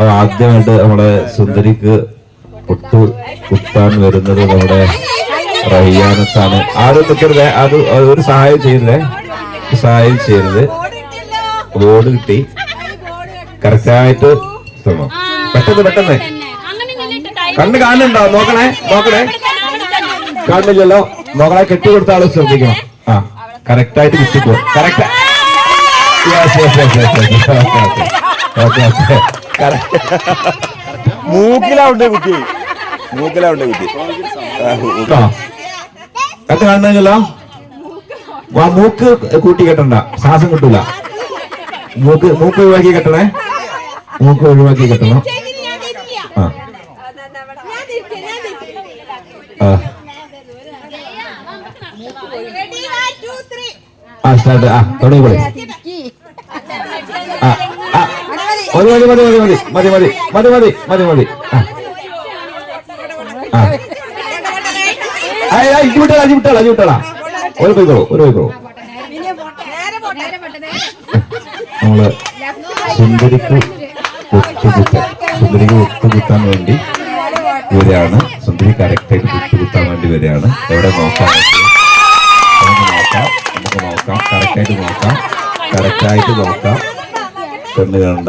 അപ്പൊ ആദ്യമായിട്ട് നമ്മുടെ സുന്ദരിക്ക് പൊട്ടു കുത്താൻ വരുന്നത് നമ്മുടെ റയ്യാനത്താണ് ആരും നിൽക്കരുത് അത് ഒരു സഹായം ചെയ്യുന്നേ സഹായം ചെയ്യരുത്. ബോർഡ് കിട്ടി. കറക്റ്റായിട്ട് പെട്ടെന്ന് പെട്ടെന്ന്. കണ്ണ് കാണുന്നുണ്ടോ? നോക്കണേ നോക്കണേ. കാണുന്നില്ലല്ലോ? നോക്കണേ കെട്ടി കൊടുത്ത ആൾ ശ്രദ്ധിക്കണം. ആ കറക്റ്റായിട്ട് കിട്ടിപ്പോ correct. Okay okay okay okay okay മൂക്കിലാവുണ്ടേ കുട്ടി? മൂക്കിലാവുണ്ടേ കുട്ടി. കത്ത് കാണുന്നല്ലോ വാ മൂക്ക് കൂട്ടി കെട്ടണ്ട. ശ്വാസം കിട്ടൂല. മൂക്ക് മൂക്ക് ഒഴിവാക്കി കെട്ടണേ. മൂക്ക് ഒഴിവാക്കി കെട്ടണം. ആ. ആ. സ്റ്റാർട്ട്. ആ തുടങ്ങി. ആ. മതി മതി മതി മതി മതി മതി മതി മതി മതി മതി മതി അഞ്ചു ആ അഞ്ചു ഇജ്ജ് അഞ്ചു വിട്ടോളാ വിട്ടോളാ ഒരു പോയിക്കോളൂ ഒരു പോയിക്കോളൂ നമ്മൾ സുന്ദരിക്ക് ഒത്തുകുത്താൻ സുന്ദരിക്ക് ഒത്തുകുത്താൻ വേണ്ടി ഇവരെയാണ് സുന്ദരി കറക്റ്റായിട്ട് ഒത്തുകുത്താൻ വേണ്ടി ഇവരെയാണ് എവിടെ നോക്കാം നമുക്ക് നോക്കാം നമുക്ക് നോക്കാം കറക്റ്റായിട്ട് നോക്കാം കറക്റ്റായിട്ട് നോക്കാം കണ്ണു കണ്ട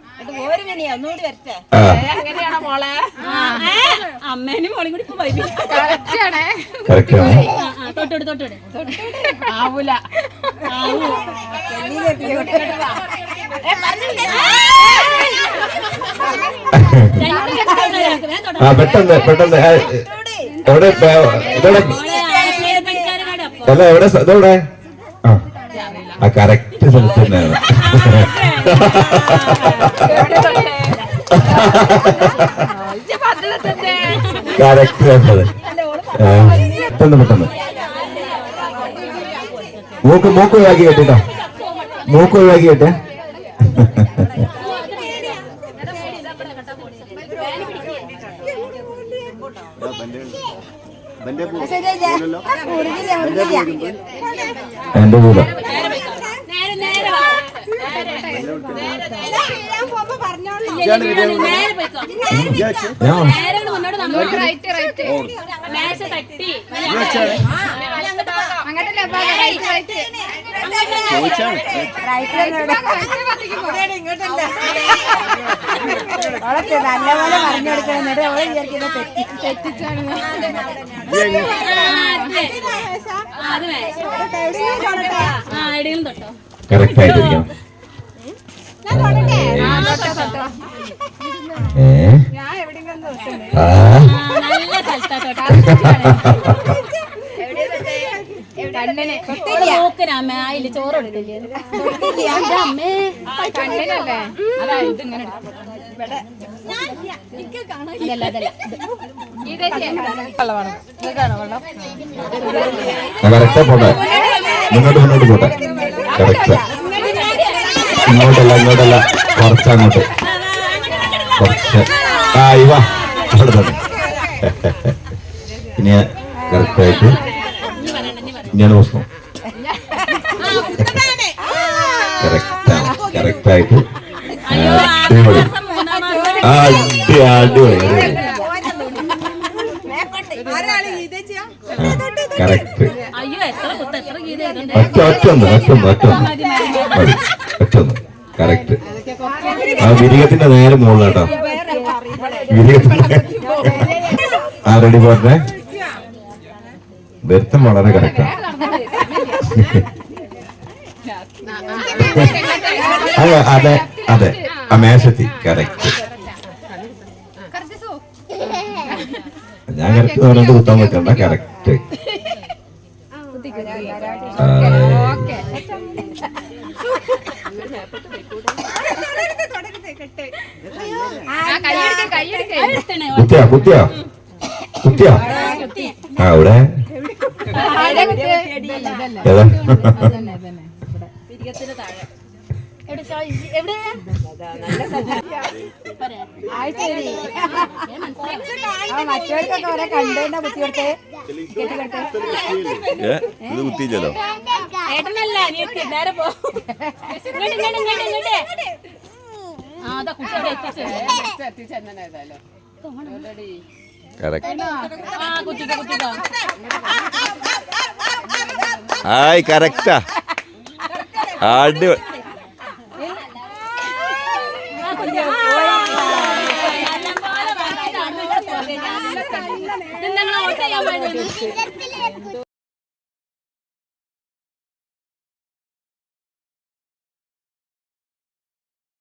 അമ്മേനും കൂടി ആവൂല. ആ. അല്ല എവിടെ ഇതോടെ ആ കറക്റ്റ് സ്ഥലത്ത് തന്നെയാണ് കറക്റ്റ് സ്ഥലത്ത് ആ, പെട്ടെന്ന് പെട്ടെന്ന്. മൂക്ക് മൂക്ക് ഒഴിവാക്കി കേട്ടോ. മൂക്ക് ഒഴിവാക്കി കേട്ടെ. എന്റെ കൂടെ ഞാൻ അവളൊക്കെ നല്ലപോലെ പറഞ്ഞെടുക്കണം എന്നിട്ട് അവളെ വിചാരിക്കുന്നത് തെറ്റിച്ചാണ്. കറക്റ്റ് ആയിട്ടിരിക്കണം. ഏ? ആ അമ്മ അതിൽ ചോറ് എടുത്തില്ലേ എന്റെ അമ്മേ. ഇതല്ല? അതല്ല കറക്റ്റാ പോട്ടെ? മുന്നോട്ട് മുന്നോട്ട് പോട്ടെ? കറക്റ്റ്. ഇങ്ങോട്ടല്ല ഇങ്ങോട്ടല്ല. കുറച്ച് അങ്ങോട്ട് കുറച്ച്. ആ ഇവ അവിടെ തന്നെ. ഇനി കറക്റ്റായിട്ട് ഇനിയാണ് പ്രശ്നം കറക്റ്റായിട്ട് അടിപൊളി വിരികത്തിന്റെ നേരെ മുകളിലാട്ടോ വിരികത്തിന്റെ ആ റെഡി പോട്ടെ. വരുത്തം വളരെ കറക്റ്റാണ് അതെ അതെ അതെ. അമേശത്തി മേശത്തി കറക്റ്റ് ഞാൻ കറക്റ്റ് പറഞ്ഞിട്ട് കുത്താൻ പറ്റണ്ട കറക്റ്റ് കുത്തിയാ കുത്തിയാ. കുത്തിയാ. ആ ഇവിടെ ഏതാ? എവിടെ എവിടെ? മറ്റവർക്കൊക്കെ ഓരോ ഇത് കുത്തിയില്ലല്ലോ. ഏട്ടനല്ല നീ നേരെ പോ. ഇങ്ങോട്ട് ഇങ്ങോട്ട് ഇങ്ങോട്ട് ഇങ്ങോട്ട് ആ അതാ കുട്ടി കറക്റ്റ്. ആയി കറക്റ്റാ. അടിപൊളി നിങ്ങൾ ഓട്ട് ചെയ്യാൻ പോയത്